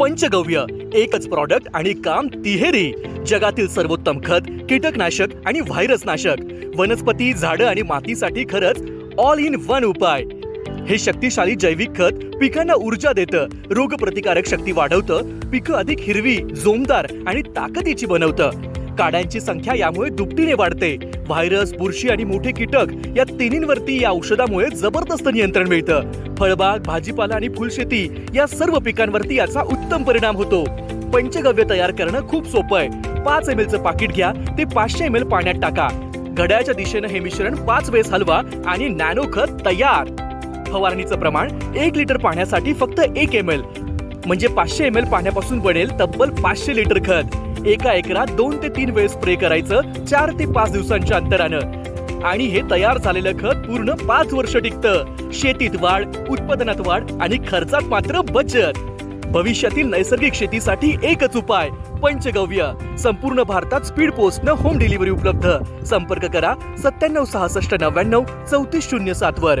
पंचगव्य एकच प्रॉडक्ट आणि काम तिहेरी. जगातील सर्वोत्तम खत कीटकनाशक आणि व्हायरस नाशक वनस्पती झाडं आणि मातीसाठी खरंच ऑल इन वन उपाय. हे शक्तिशाली जैविक खत पिकांना ऊर्जा देतं रोगप्रतिकारक शक्ती वाढवतं पिकं अधिक हिरवी जोमदार आणि ताकदीची बनवतं. काड्यांची संख्या यामुळे दुपटीने वाढते. व्हायरस बुरशी आणि मोठे कीटक या तिन्हींवरती या औषधामुळे जबरदस्त नियंत्रण मिळतं. फळबाग भाजीपाला आणि फुलशेती या सर्व पिकांवरती याचा उत्तम परिणाम होतो. पंचगव्य तयार करणं खूप सोपं आहे. पाच एम एलचं पाकिट घ्या ते पाचशे एम एल पाण्यात टाका. घड्याच्या दिशेनं हे मिश्रण पाच वेळेस हलवा आणि नॅनो खत तयार. फवारणीचं प्रमाण एक लिटर पाण्यासाठी फक्त एक एम एल म्हणजे पाचशे एम एल पाण्यापासून बनेल तब्बल पाचशे लिटर खत. एका एकरात दोन ते तीन वेळेस स्प्रे करायचं चार ते पाच दिवसांच्या अंतरानं. आणि हे तयार झालेलं खत पूर्ण पाच वर्ष टिकतं. शेतीत वाढ उत्पादनात वाढ आणि खर्चात मात्र बचत. भविष्यातील नैसर्गिक शेतीसाठी एकच उपाय पंचगव्य. संपूर्ण भारतात स्पीड पोस्टनं होम डिलिव्हरी उपलब्ध. संपर्क करा सत्त्याण्णव सहासष्ट नव्याण्णव चौतीस शून्य सात वर.